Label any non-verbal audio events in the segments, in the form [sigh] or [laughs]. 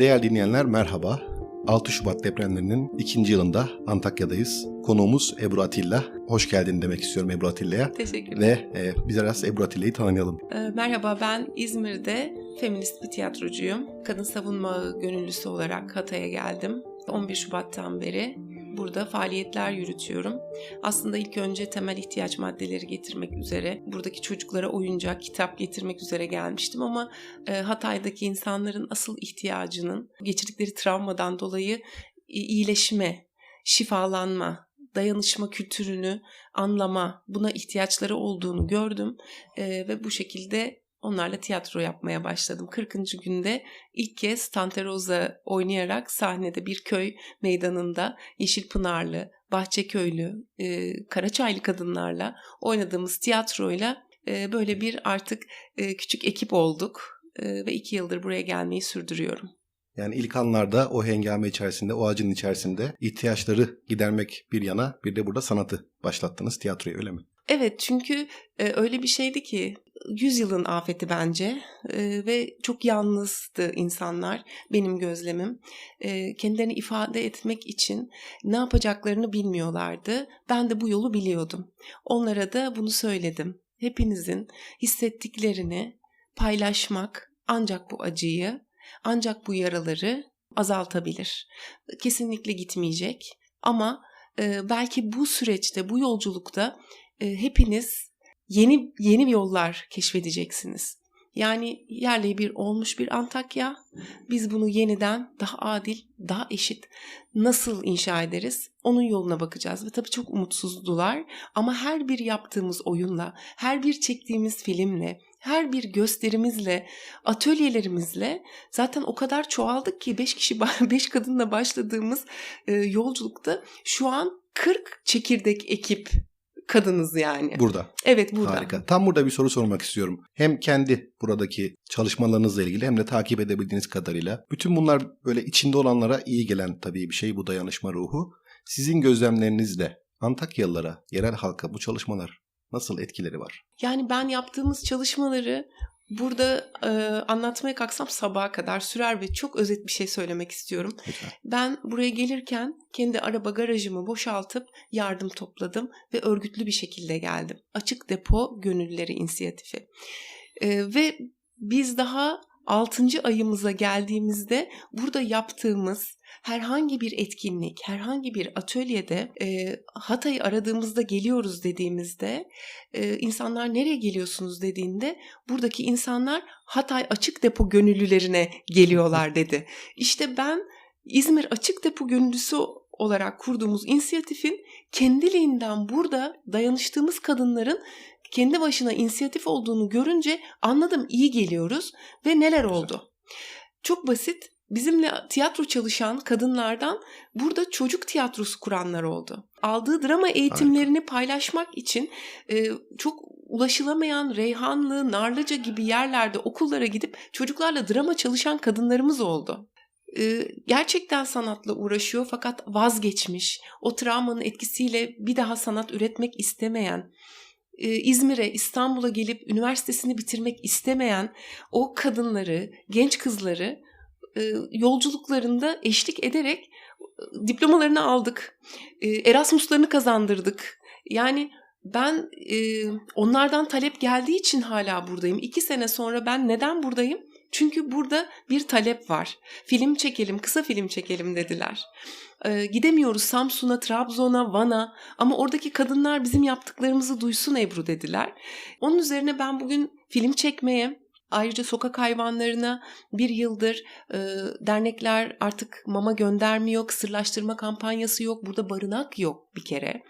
Değerli dinleyenler merhaba. 6 Şubat depremlerinin ikinci yılında Antakya'dayız. Konuğumuz Ebru Atilla. Hoş geldin demek istiyorum Ebru Atilla'ya. Teşekkürler. Ve e, biz biraz Ebru Atilla'yı tanıyalım. Ee, Merhaba ben İzmir'de feminist bir tiyatrocuyum. Kadın savunma gönüllüsü olarak Hatay'a geldim. 11 Şubat'tan beri burada faaliyetler yürütüyorum. Aslında ilk önce temel ihtiyaç maddeleri getirmek üzere, buradaki çocuklara oyuncak, kitap getirmek üzere gelmiştim ama e, Hatay'daki insanların asıl ihtiyacının geçirdikleri travmadan dolayı iyileşme, şifalanma, dayanışma kültürünü anlama, buna ihtiyaçları olduğunu gördüm Ee, ve bu şekilde onlarla tiyatro yapmaya başladım. 40. günde ilk kez Tante Rosa oynayarak sahnede bir köy meydanında Yeşilpınarlı, Bahçeköylü, e, Karaçaylı kadınlarla oynadığımız tiyatroyla e, böyle bir artık e, küçük ekip olduk E, ve iki yıldır buraya gelmeyi sürdürüyorum. Yani ilk anlarda o hengame içerisinde, o acının içerisinde ihtiyaçları gidermek bir yana bir de burada sanatı başlattınız tiyatroya öyle mi? Evet çünkü e, öyle bir şeydi ki yüzyılın afeti bence e, ve çok yalnızdı insanlar benim gözlemim. E, kendilerini ifade etmek için ne yapacaklarını bilmiyorlardı. Ben de bu yolu biliyordum. Onlara da bunu söyledim. Hepinizin hissettiklerini paylaşmak ancak bu acıyı, ancak bu yaraları azaltabilir. Kesinlikle gitmeyecek ama e, belki bu süreçte, bu yolculukta e, hepiniz yeni yeni yollar keşfedeceksiniz. Yani yerle bir olmuş bir Antakya. Biz bunu yeniden daha adil, daha eşit nasıl inşa ederiz? Onun yoluna bakacağız ve tabii çok umutsuzdular ama her bir yaptığımız oyunla, her bir çektiğimiz filmle, her bir gösterimizle, atölyelerimizle zaten o kadar çoğaldık ki 5 kişi 5 [laughs] kadınla başladığımız e, yolculukta şu an 40 çekirdek ekip kadınız yani. Burada. Evet burada. Harika. Tam burada bir soru sormak istiyorum. Hem kendi buradaki çalışmalarınızla ilgili hem de takip edebildiğiniz kadarıyla. Bütün bunlar böyle içinde olanlara iyi gelen tabii bir şey bu dayanışma ruhu. Sizin gözlemlerinizle Antakyalılara, yerel halka bu çalışmalar nasıl etkileri var? Yani ben yaptığımız çalışmaları burada e, anlatmaya kalksam sabaha kadar sürer ve çok özet bir şey söylemek istiyorum. Lütfen. Ben buraya gelirken kendi araba garajımı boşaltıp yardım topladım ve örgütlü bir şekilde geldim. Açık Depo Gönüllüleri İnisiyatifi. E, ve biz daha 6. ayımıza geldiğimizde burada yaptığımız herhangi bir etkinlik, herhangi bir atölyede e, Hatay'ı aradığımızda geliyoruz dediğimizde e, insanlar nereye geliyorsunuz dediğinde buradaki insanlar Hatay Açık Depo gönüllülerine geliyorlar dedi. İşte ben İzmir Açık Depo gönüllüsü olarak kurduğumuz inisiyatifin kendiliğinden burada dayanıştığımız kadınların kendi başına inisiyatif olduğunu görünce anladım iyi geliyoruz ve neler oldu. Çok basit bizimle tiyatro çalışan kadınlardan burada çocuk tiyatrosu kuranlar oldu. Aldığı drama eğitimlerini paylaşmak için e, çok ulaşılamayan Reyhanlı, Narlıca gibi yerlerde okullara gidip çocuklarla drama çalışan kadınlarımız oldu. E, gerçekten sanatla uğraşıyor fakat vazgeçmiş, o travmanın etkisiyle bir daha sanat üretmek istemeyen, İzmir'e, İstanbul'a gelip üniversitesini bitirmek istemeyen o kadınları, genç kızları e, yolculuklarında eşlik ederek e, diplomalarını aldık. E, Erasmus'larını kazandırdık. Yani ben e, onlardan talep geldiği için hala buradayım. İki sene sonra ben neden buradayım? Çünkü burada bir talep var. Film çekelim, kısa film çekelim dediler. E, gidemiyoruz Samsun'a, Trabzon'a, Van'a ama oradaki kadınlar bizim yaptıklarımızı duysun Ebru dediler. Onun üzerine ben bugün film çekmeye, ayrıca sokak hayvanlarına bir yıldır e, dernekler artık mama göndermiyor, kısırlaştırma kampanyası yok, burada barınak yok bir kere.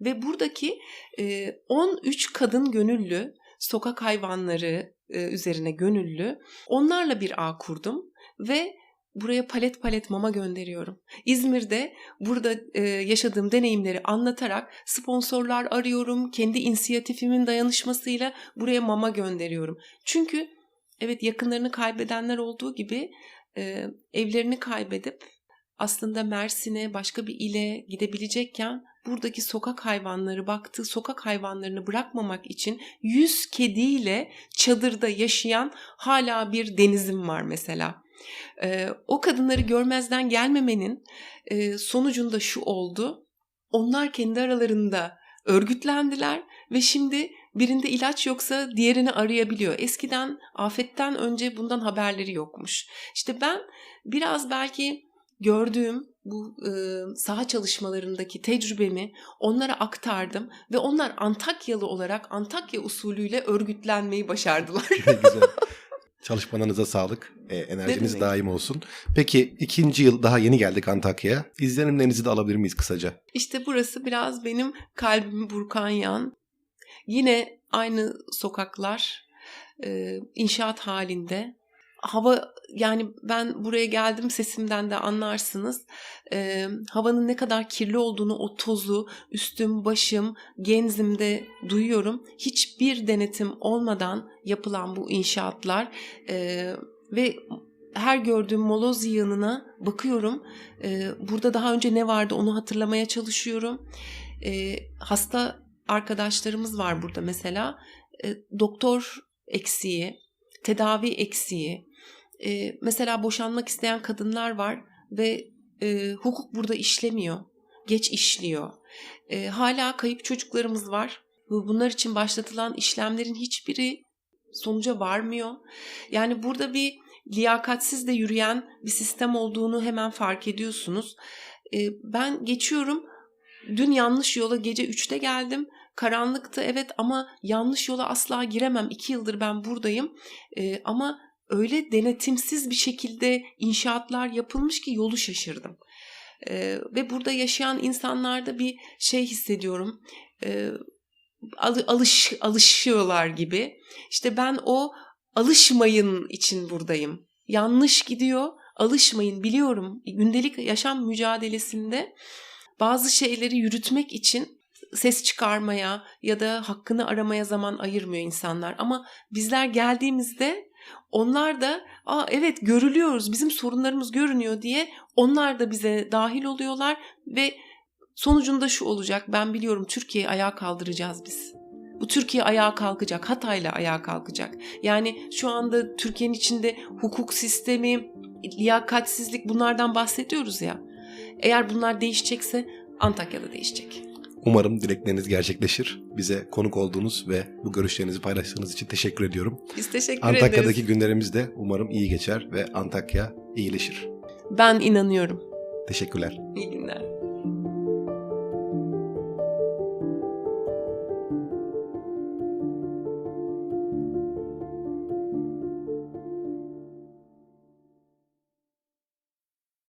Ve buradaki e, 13 kadın gönüllü sokak hayvanları üzerine gönüllü onlarla bir ağ kurdum ve buraya palet palet mama gönderiyorum. İzmir'de burada e, yaşadığım deneyimleri anlatarak sponsorlar arıyorum. Kendi inisiyatifimin dayanışmasıyla buraya mama gönderiyorum. Çünkü evet yakınlarını kaybedenler olduğu gibi e, evlerini kaybedip aslında Mersin'e başka bir ile gidebilecekken buradaki sokak hayvanları baktığı sokak hayvanlarını bırakmamak için 100 kediyle çadırda yaşayan hala bir denizim var mesela. Ee, o kadınları görmezden gelmemenin e, sonucunda şu oldu. Onlar kendi aralarında örgütlendiler ve şimdi birinde ilaç yoksa diğerini arayabiliyor. Eskiden afetten önce bundan haberleri yokmuş. İşte ben biraz belki gördüğüm bu e, saha çalışmalarındaki tecrübemi onlara aktardım ve onlar Antakyalı olarak Antakya usulüyle örgütlenmeyi başardılar. Güzel. [laughs] Çalışmalarınıza sağlık. E, enerjiniz daim olsun. Peki ikinci yıl daha yeni geldik Antakya'ya. İzlenimlerinizi de alabilir miyiz kısaca? İşte burası biraz benim kalbimi burkan yan. Yine aynı sokaklar, e, inşaat halinde. Hava yani ben buraya geldim sesimden de anlarsınız. E, havanın ne kadar kirli olduğunu o tozu üstüm başım genzimde duyuyorum. Hiçbir denetim olmadan yapılan bu inşaatlar e, ve her gördüğüm moloz yığınına bakıyorum. E, burada daha önce ne vardı onu hatırlamaya çalışıyorum. E, hasta arkadaşlarımız var burada mesela. E, doktor eksiği, tedavi eksiği. E, mesela boşanmak isteyen kadınlar var ve e, hukuk burada işlemiyor. Geç işliyor. E, hala kayıp çocuklarımız var. Bu- Bunlar için başlatılan işlemlerin hiçbiri sonuca varmıyor. Yani burada bir liyakatsiz de yürüyen bir sistem olduğunu hemen fark ediyorsunuz. E, ben geçiyorum. Dün yanlış yola gece 3'te geldim. Karanlıktı evet ama yanlış yola asla giremem. İki yıldır ben buradayım. E, ama öyle denetimsiz bir şekilde inşaatlar yapılmış ki yolu şaşırdım. E, ve burada yaşayan insanlarda bir şey hissediyorum. E, al- alış alışıyorlar gibi. İşte ben o alışmayın için buradayım. Yanlış gidiyor. Alışmayın biliyorum. Gündelik yaşam mücadelesinde bazı şeyleri yürütmek için ses çıkarmaya ya da hakkını aramaya zaman ayırmıyor insanlar. Ama bizler geldiğimizde onlar da Aa, evet görülüyoruz bizim sorunlarımız görünüyor diye onlar da bize dahil oluyorlar ve sonucunda şu olacak ben biliyorum Türkiye'yi ayağa kaldıracağız biz. Bu Türkiye ayağa kalkacak, Hatay'la ayağa kalkacak. Yani şu anda Türkiye'nin içinde hukuk sistemi, liyakatsizlik bunlardan bahsediyoruz ya. Eğer bunlar değişecekse Antakya'da değişecek. Umarım dilekleriniz gerçekleşir. Bize konuk olduğunuz ve bu görüşlerinizi paylaştığınız için teşekkür ediyorum. Biz teşekkür Antakya'daki ederiz. günlerimiz de umarım iyi geçer ve Antakya iyileşir. Ben inanıyorum. Teşekkürler. İyi günler.